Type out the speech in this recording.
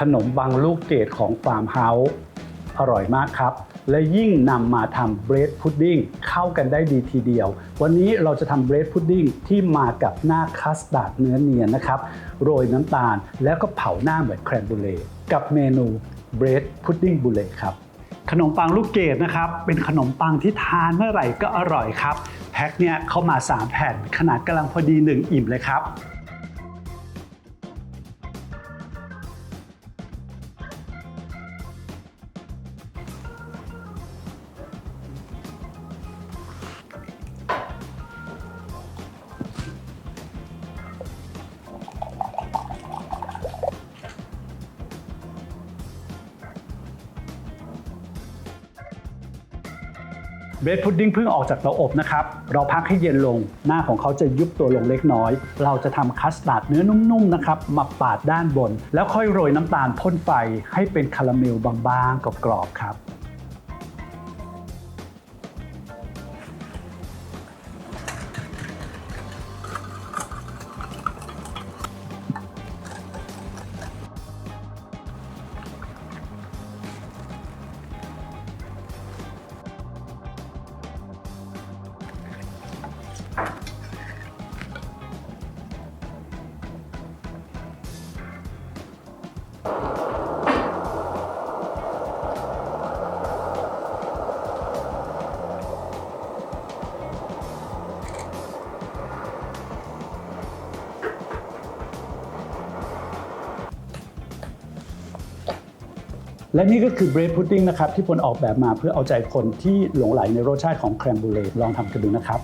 ขนมบางลูกเกดของฟาร์มเฮาส์อร่อยมากครับ และยิ่งนำมาทำเบรดพุดดิ้งเข้ากันได้ดีทีเดียว วันนี้เราจะทำเบรดพุดดิ้งที่มากับหน้าคัสตาร์ดเนื้อเนียนนะครับ โรยน้ำตาลแล้วก็เผาหน้าเหมือนแครมบูเล่กับเมนูเบรดพุดดิ้งบูเล่ครับขนมปังลูกเกดนะครับ เป็นขนมปังที่ทานเมื่อไหร่ก็อร่อยครับ แพ็คเนี่ยเข้ามา 3 แผ่นขนาดกำลังพอดี 1 อิ่มเลยครับ เบรดพุดดิ้งเพิ่งออกจากเตาอบนะครับ เราพักให้เย็นลง หน้าของเขาจะยุบตัวลงเล็กน้อย เราจะทำคัสตาร์ดเนื้อนุ่มๆนะครับ มาปาดด้านบน แล้วค่อยโรยน้ำตาลพ่นไฟให้เป็นคาราเมลบางๆกรอบๆครับ และนี่ก็คือเบรดพุดดิ้งนะครับที่พลออกแบบมาเพื่อเอาใจคนที่หลงไหลในรสชาติของแครมบูเลลองทำกันดูนะครับ